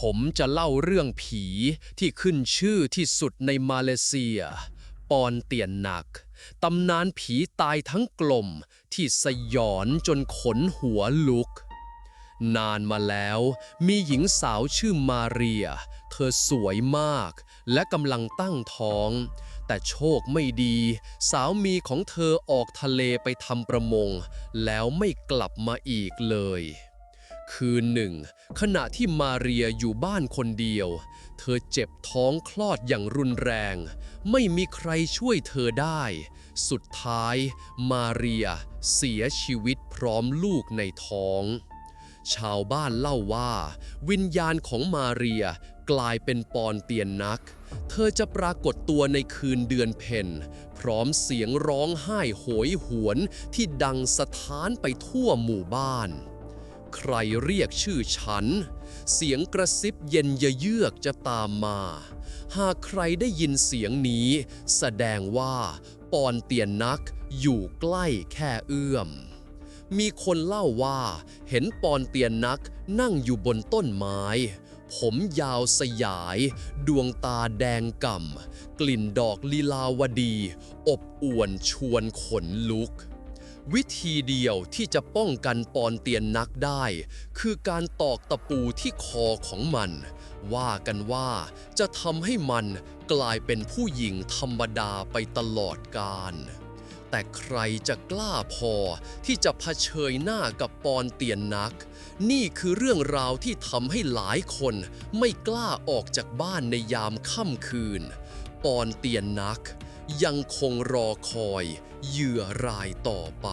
ผมจะเล่าเรื่องผีที่ขึ้นชื่อที่สุดในมาเลเซีย ปอนเตียนหนัก ตำนานผีตายทั้งกลมที่สยอนจนขนหัวลุก นานมาแล้วมีหญิงสาวชื่อมาเรีย เธอสวยมากและกำลังตั้งท้อง แต่โชคไม่ดี สามีของเธอออกทะเลไปทำประมง แล้วไม่กลับมาอีกเลย คืนหนึ่ง ขณะที่มาเรียอยู่บ้านคนเดียว เธอเจ็บท้องคลอดอย่างรุนแรง ไม่มีใครช่วยเธอได้ สุดท้ายมาเรียเสียชีวิตพร้อมลูกในท้อง ชาวบ้านเล่าว่า วิญญาณของมาเรียกลายเป็นปอนเตียนนัก เธอจะปรากฏตัวในคืนเดือนเพ็ญพร้อมเสียงร้องไห้โหยหวนที่ดังสะท้านไปทั่วหมู่บ้าน ใครเรียกชื่อฉัน เสียงกระซิบเย็นยเยือกจะตามมา หากใครได้ยินเสียงนี้ แสดงว่าปอนเตียนนักอยู่ใกล้แค่เอื้อม มีคนเล่าว่าเห็นปอนเตียนนักนั่งอยู่บนต้นไม้ ผมยาวสยาย ดวงตาแดงก่ำ กลิ่นดอกลีลาวดี อบอวนชวนขนลุก วิธีเดียวที่จะป้องกันปอนเตียนนักได้ คือการตอกตะปูที่คอของมัน ว่ากันว่าจะทำให้มันกลายเป็นผู้หญิงธรรมดาไปตลอดกาลแต่ใครจะกล้าพอที่จะเผชิญหน้ากับปอนเตียนนัก นี่คือเรื่องราวที่ทำให้หลายคนไม่กล้าออกจากบ้านในยามค่ำคืน ปอนเตียนนัก ยังคงรอคอยเหยื่อรายต่อไป